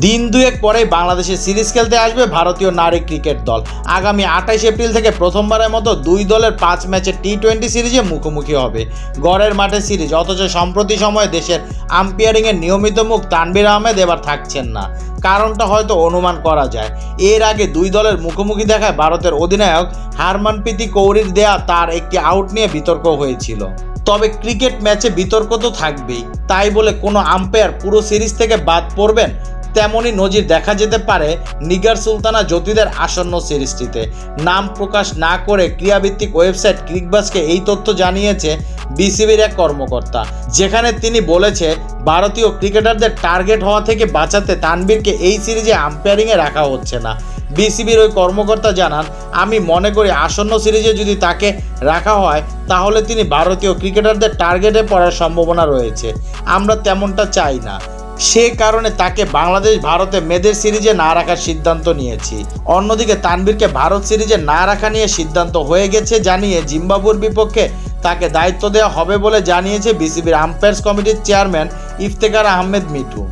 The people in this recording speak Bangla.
দিন দুয়েক পরেই বাংলাদেশে সিরিজ খেলতে আসবে ভারতীয় নারী ক্রিকেট দল। আগামী আঠাইশ এপ্রিল থেকে প্রথমবারের মতো দুই দলের পাঁচ ম্যাচের টি টোয়েন্টি সিরিজে মুখোমুখি হবে। গড়ের মাঠে সিরিজ, অথচ সম্প্রতি সময়ে দেশের আম্পায়ারিংয়ের নিয়মিত মুখ তানবির আহমেদ এবার থাকছেন না। কারণটা হয়তো অনুমান করা যায়। এর আগে দুই দলের মুখোমুখি দেখায় ভারতের অধিনায়ক হারমানপ্রীতি কৌরির দেয়া তার একটি আউট নিয়ে বিতর্ক হয়েছিল। তবে ক্রিকেট ম্যাচে বিতর্ক তো থাকবেই। তাই বলে কোনো আম্পায়ার পুরো সিরিজ থেকে বাদ পড়বেন? তেমনই নজির দেখা যেতে পারে নিগার সুলতানা জ্যোতিদের আসন্ন সিরিজটিতে। নাম প্রকাশ না করে ক্রীড়াভিত্তিক ওয়েবসাইট ক্রিকবাসকে এই তথ্য জানিয়েছে বিসিবির এক কর্মকর্তা। যেখানে তিনি বলেছে, ভারতীয় ক্রিকেটারদের টার্গেট হওয়া থেকে বাঁচাতে তানবীরকে এই সিরিজে আম্পায়ারিংয়ে রাখা হচ্ছে না। বিসিবির ওই কর্মকর্তা জানান, আমি মনে করি আসন্ন সিরিজে যদি তাকে রাখা হয়, তাহলে তিনি ভারতীয় ক্রিকেটারদের টার্গেটে পড়ার সম্ভাবনা রয়েছে। আমরা তেমনটা চাই না। সে কারণে তাকে বাংলাদেশ, ভারতে মেয়েদের সিরিজে না রাখার সিদ্ধান্ত নিয়েছি। অন্যদিকে তানবীরকে ভারত সিরিজে না রাখা নিয়ে সিদ্ধান্ত হয়ে গেছে জানিয়ে জিম্বাবুর বিপক্ষে তাকে দায়িত্ব দেওয়া হবে বলে জানিয়েছে বিসিবির আম্পায়ার্স কমিটির চেয়ারম্যান ইফতেকার আহমেদ মিটু